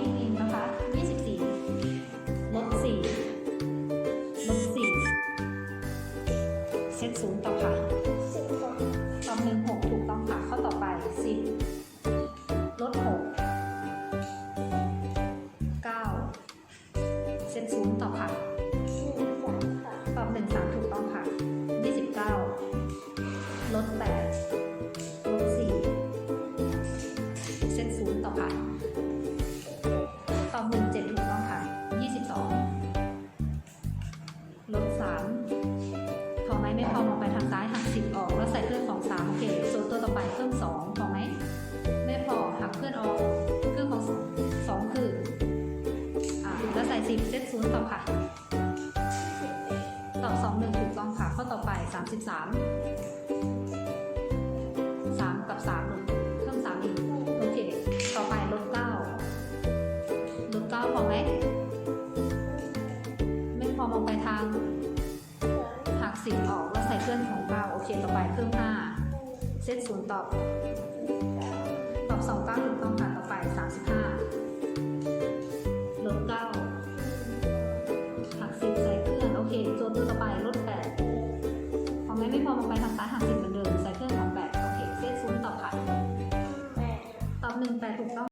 อิงอิงนะคะยี่สิบสี่ลดสี่ลดสี่เซตศูนย์ต่อค่ะสิบหกตอบหนึ่งหกถูกต้องค่ะ ข้อต่อไปสิบลดหกเก้าเซตศูนย์ต่อค่ะหนึ่งสามค่ะตอบหนึ่งสามถูกต้องค่ะยี่สิบเก้าลดแปดลด 4 เซตศูนย์ต่อค่ะ ใส่เพื่อนของสามโอเคส่วนตัวต่อไปเพิ่มสองพอไหมไม่พอหักเพื่อนออกเพื่อนของสองคืออ่าแล้วใส่สิบเซตศูนย์ต่อค่ะสิบเอ็ดตอบสองหนึ่งถูกต้องค่ะ ข้อต่อไปสามสิบสามสามกับสามลงเพิ่มสามอีกโอเค ต่อไปลดเก้าลดเก้าพอไหมไม่พอมองไปทาง สามหักสิบออกแล้วใส่เคลื่องของเก้าโอเคต่อไปเพิ่มห้าเซตศูนย์ตอบ ตอบสองเก้าถูกต้องค่ะ